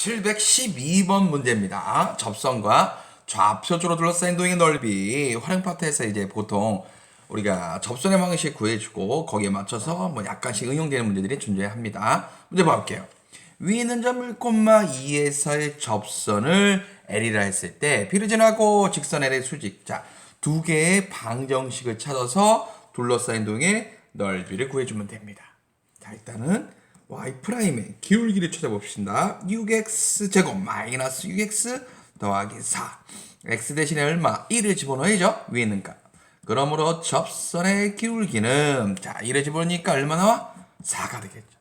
712번 문제입니다. 접선과 좌표적으로 둘러싸인 도형의 넓이 활용 파트에서 이제 보통 우리가 접선의 방식 구해주고 거기에 맞춰서 뭐 약간씩 응용되는 문제들이 존재합니다. 문제 봐볼게요. 위에 있는 점 1,2에서의 접선을 L이라 했을 때 B를 지나고 직선 L의 수직 자두 개의 방정식을 찾아서 둘러싸인 도형의 넓이를 구해주면 됩니다. 자 일단은 y 프라임의 기울기를 찾아봅시다. 6x 제곱 마이너스 6x 더하기 4. x 대신에 얼마? 1을 집어넣어야죠. 위에 있는 값. 그러므로 접선의 기울기는 자 1을 집어넣으니까 얼마 나와? 4가 되겠죠.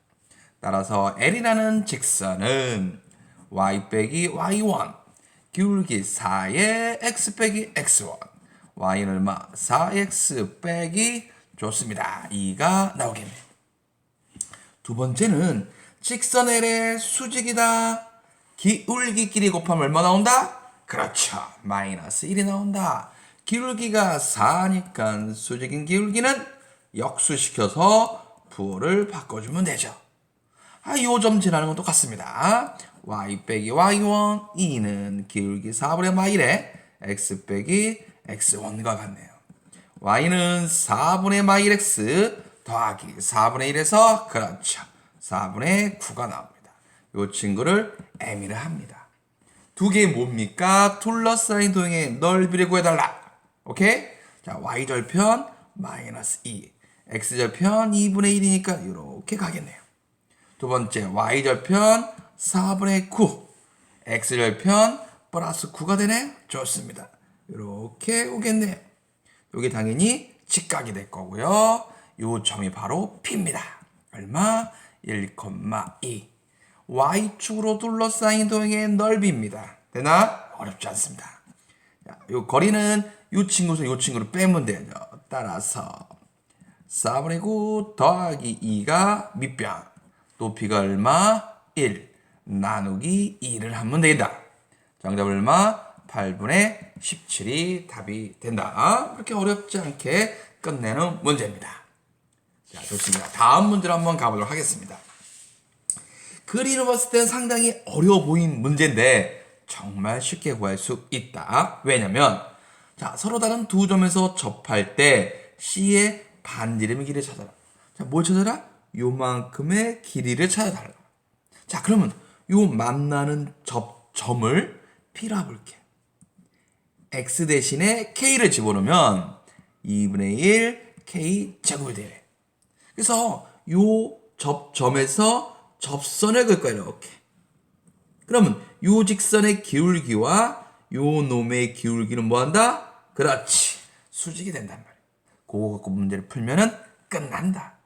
따라서 L이라는 직선은 y 빼기 y1 기울기 4의 x 빼기 x1 y는 얼마? 4x 빼기 좋습니다. 2가 나오겠네요. 두 번째는 직선 L의 수직이다. 기울기끼리 곱하면 얼마 나온다? 그렇죠. 마이너스 1이 나온다. 기울기가 4니까 수직인 기울기는 역수시켜서 부호를 바꿔주면 되죠. 아, 요점 지나는 건 똑같습니다. y 빼기 y1, 2는 기울기 4분의 마일에 x 빼기 x1과 같네요. y는 4분의 마일 x 더하기 4분의 1에서 그렇죠. 4분의 9가 나옵니다. 요 친구를 m이라 합니다. 두 개 뭡니까? 둘러싸인 도형의 넓이를 구해달라. 오케이? 자, y절편 마이너스 2, x절편 2분의 1이니까 이렇게 가겠네요. 두 번째 y절편 4분의 9 x절편 플러스 9가 되네 좋습니다 이렇게 오겠네요 이게 당연히 직각이 될 거고요 요 점이 바로 P입니다 얼마? 1,2 y축으로 둘러싸인 도형의 넓이입니다 되나? 어렵지 않습니다 자, 요 거리는 요 친구에서 요 친구를 빼면 되죠 따라서 4분의 9 더하기 2가 밑변 높이가 얼마? 1 나누기 2를 하면 되겠다. 정답 얼마? 8분의 17이 답이 된다. 그렇게 어렵지 않게 끝내는 문제입니다. 자, 좋습니다. 다음 문제로 한번 가보도록 하겠습니다. 그림을 봤을 때는 상당히 어려워 보인 문제인데 정말 쉽게 구할 수 있다. 왜냐면 자, 서로 다른 두 점에서 접할 때 C의 반지름의 길이를 찾아라. 자, 뭘 찾아라? 요만큼의 길이를 찾아달라. 자, 그러면 요 만나는 접 점을 P라 볼게. X 대신에 K를 집어넣으면 2분의 1 K 제곱이 되래. 그래서 요 접 점에서 접선을 그을 거야, 이렇게. 그러면 요 직선의 기울기와 요 놈의 기울기는 뭐 한다? 그렇지. 수직이 된단 말이야. 그거 갖고 문제를 풀면은 끝난다.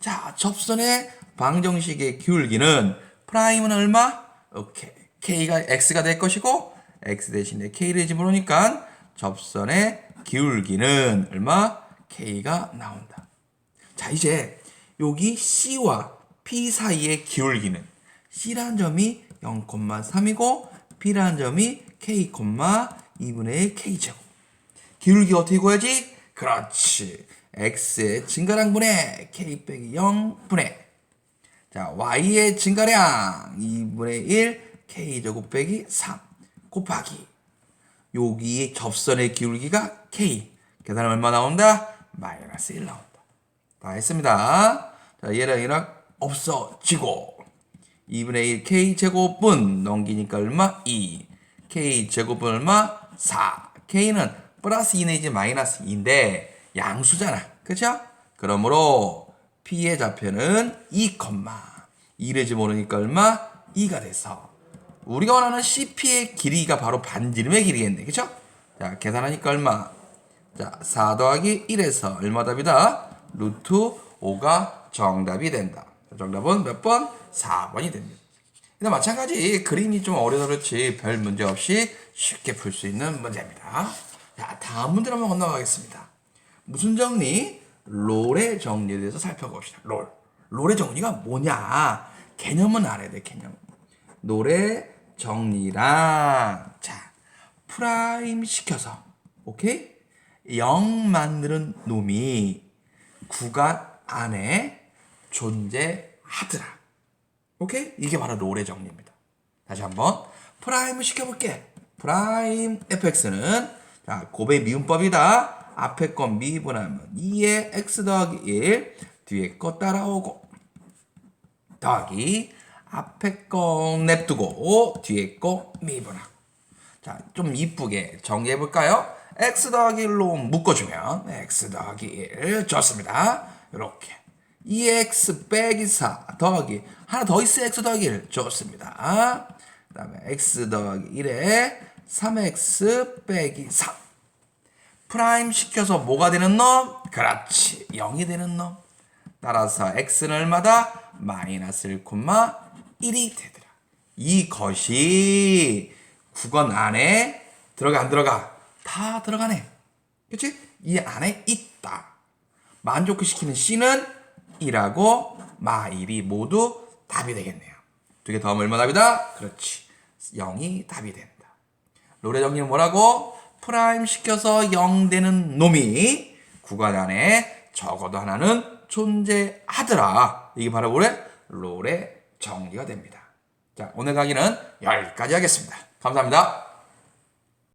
자, 접선의 방정식의 기울기는 프라임은 얼마? 오케이. k가 x가 될 것이고 x 대신에 k를 집어넣으니까 접선의 기울기는 얼마? k가 나온다. 자, 이제 여기 c와 p 사이의 기울기는 c라는 점이 0,3이고 p라는 점이 k, 2분의 1 k 제곱. 기울기 어떻게 구해야지? 그렇지. x의 증가량분의 k 빼기 0분의 자 y의 증가량 2분의 1 k 제곱 빼기 3 곱하기 여기 접선의 기울기가 k 계산하면 얼마 나온다? 마이너스 1 나온다. 다 했습니다. 자 얘랑 얘랑 없어지고 2분의 1 k 제곱분 넘기니까 얼마? 2 k 제곱분 얼마? 4 k는 플러스 2 내지 마이너스 2인데 양수잖아. 그죠? 그러므로 P의 좌표는 2, 2를 집어넣으니까 얼마? 2가 돼서 우리가 원하는 CP의 길이가 바로 반지름의 길이겠네. 그죠? 자, 계산하니까 얼마? 자, 4 더하기 1에서 얼마 답이다? 루트 5가 정답이 된다. 정답은 몇 번? 4번이 됩니다. 근데 마찬가지 그림이 좀 어려서 그렇지 별 문제 없이 쉽게 풀 수 있는 문제입니다. 자, 다음 문제로 한번 건너가겠습니다. 무슨 정리? 롤의 정리에 대해서 살펴봅시다. 롤. 롤의 정리가 뭐냐? 개념은 알아야 돼, 개념. 롤의 정리랑, 자, 프라임 시켜서, 오케이? 0 만드는 놈이 구간 안에 존재하더라. 오케이? 이게 바로 롤의 정리입니다. 다시 한번 프라임을 시켜볼게. 프라임 fx는 자 곱의 미분법이다. 앞에 거 미분하면 2의 x 더하기 1 뒤에 거 따라오고 더하기 앞에 거 냅두고 뒤에 거 미분하고 자, 좀 이쁘게 정리해 볼까요? X 더하기 1로 묶어주면 x 더하기 1 좋습니다. 이렇게 2x 빼기 4 더하기 하나 더 있어 x 더하기 1 좋습니다. 그 다음에 x 더하기 1에 3x 빼기 3 프라임 시켜서 뭐가 되는 놈? 그렇지 0이 되는 놈 따라서 x는 얼마다? 마이너스 1,1이 되더라 이것이 국원 안에 들어가 안 들어가? 다 들어가네 그치? 이 안에 있다 만족시키는 c는 2라고 마1이 모두 답이 되겠네요 두 개 더하면 얼마 답이다? 그렇지 0이 답이 된다 롤의 정리는 뭐라고? 프라임 시켜서 0 되는 놈이 구간 안에 적어도 하나는 존재하더라. 이게 바로 우리 롤의 정리가 됩니다. 자, 오늘 강의는 여기까지 하겠습니다. 감사합니다.